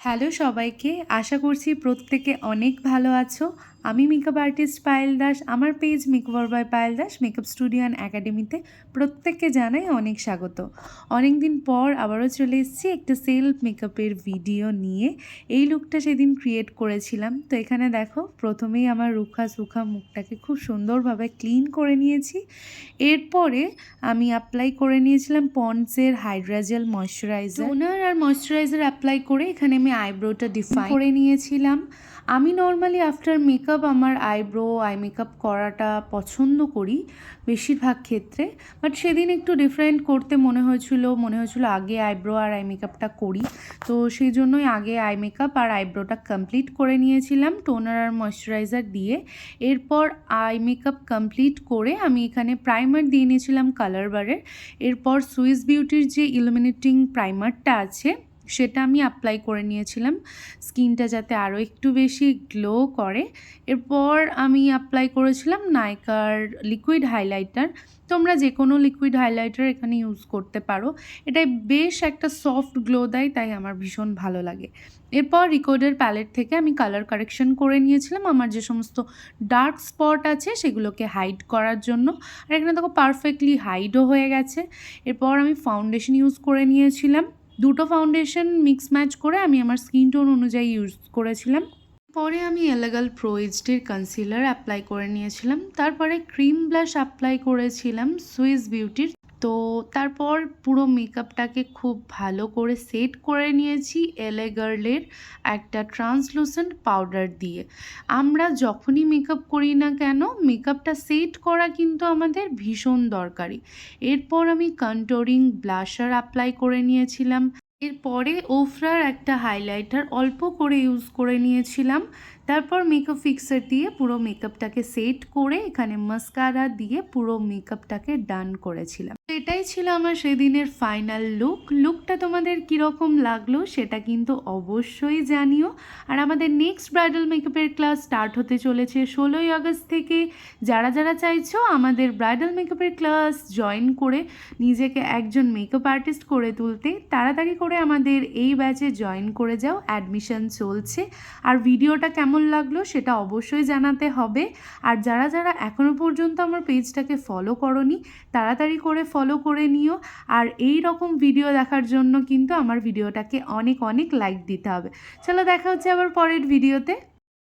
Hello সবাইকে আশা করছি প্রত্যেকে অনেক ভালো আছো। আমি মেকআপ আর্টিস্ট পায়েল দাস আমার page makeover by Payel Das makeup studio and একাডেমিতে প্রত্যেককে জানাই অনেক স্বাগত। অনেক দিন পর আবারও চলে এসেছি একটা সেলফ মেকআপের ভিডিও নিয়ে। এই লুকটা সেদিন ক্রিয়েট করেছিলাম। তো এখানে দেখো প্রথমেই আমার রুখা সুখা মুখটাকে খুব সুন্দরভাবে ক্লিন করে নিয়েছি। এরপরে আমি অ্যাপ্লাই করে নিয়েছিলাম পন্ডসের হাইড্রাজেল ময়শ্চারাইজার টোনার আর ময়শ্চারাইজার অ্যাপ্লাই করে এখানে আমি আইব্রোটা ডিফাইন করে নিয়েছিলাম। আমি নর্মালি আফটার মেকআপ আমার আইব্রো আই মেকআপ করাটা পছন্দ করি বেশিরভাগ ক্ষেত্রে। বাট সেদিন একটু ডিফারেন্ট করতে মনে হয়েছিল মনে হয়েছিল আগে আইব্রো আর আই মেকআপটা করি। তো সেই জন্যই আগে আই মেকআপ আর আইব্রোটা কমপ্লিট করে নিয়েছিলাম টোনার আর ময়শ্চারাইজার দিয়ে। এরপর আই মেকআপ কমপ্লিট করে আমি এখানে প্রাইমার দিয়ে নিয়েছিলাম কালার বারের এরপর সুইস বিউটির যে ইলুমিনেটিং প্রাইমারটা আছে সেটা আমি অ্যাপ্লাই করে নিয়েছিলাম। স্কিনটা যাতে আরও একটু বেশি গ্লো করে। এরপর আমি অ্যাপ্লাই করেছিলাম নাইকার লিকুইড হাইলাইটার তোমরা যে কোনো লিকুইড হাইলাইটার এখানে ইউজ করতে পারো। এটাই বেশ একটা সফট গ্লো দেয়, তাই আমার ভীষণ ভালো লাগে। এরপর রিকোডের প্যালেট থেকে আমি কালার কারেকশন করে নিয়েছিলাম। আমার যে সমস্ত ডার্ক স্পট আছে, সেগুলোকে হাইড করার জন্য। আর এখানে দেখো পারফেক্টলি হাইডও হয়ে গেছে। এরপর আমি ফাউন্ডেশন ইউজ করে নিয়েছিলাম। দুটো ফাউন্ডেশন মিক্স ম্যাচ করে আমি আমার স্কিন টোন অনুযায়ী ইউজ করেছিলাম। পরে আমি এলাগাল প্রো এইচডির কনসিলার অ্যাপ্লাই করে নিয়েছিলাম। তারপরে ক্রিম ব্লাশ অ্যাপ্লাই করেছিলাম সুইস বিউটির তো তারপর পুরো মেকআপটাকে খুব ভালো করে সেট করে নিয়েছি এলে গার্লের একটা ট্রান্সলুসেন্ট পাউডার দিয়ে। আমরা যখনই মেকআপ করি না কেন মেকআপটা সেট করা কিন্তু আমাদের ভীষণ দরকারি। এরপর আমি কন্টোরিং ব্লাশার অ্যাপ্লাই করে নিয়েছিলাম। এরপরে ওফরার একটা হাইলাইটার অল্প করে ইউজ করে নিয়েছিলাম। তারপর মেকআপ ফিক্সার দিয়ে পুরো মেকআপটাকে সেট করে এখানে মাস্কারা দিয়ে পুরো মেকআপটাকে ডান করেছিলাম। তো এটাই ছিল আমার সেদিনের ফাইনাল লুক লুকটা তোমাদের কীরকম লাগল সেটা কিন্তু অবশ্যই জানিও। আর আমাদের নেক্সট ব্রাইডাল মেকআপের ক্লাস স্টার্ট হতে চলেছে ষোলোই আগস্ট থেকে। যারা যারা চাইছো আমাদের ব্রাইডাল মেকআপের ক্লাস জয়েন করে নিজেকে একজন মেকআপ আর্টিস্ট করে তুলতে, তাড়াতাড়ি করে আমাদের এই ব্যাচে জয়েন করে যাও। অ্যাডমিশন চলছে। আর ভিডিওটা কেমন লাগল সেটা অবশ্যই জানাতে হবে। আর যারা যারা এখনও পর্যন্ত আমার পেজটাকে ফলো করনি, তাড়াতাড়ি করে ফলো করে নিও। আর এই রকম ভিডিও দেখার জন্য কিন্তু আমার ভিডিওটাকে অনেক অনেক লাইক দিতে হবে। চলো দেখা হচ্ছে আবার পরের ভিডিওতে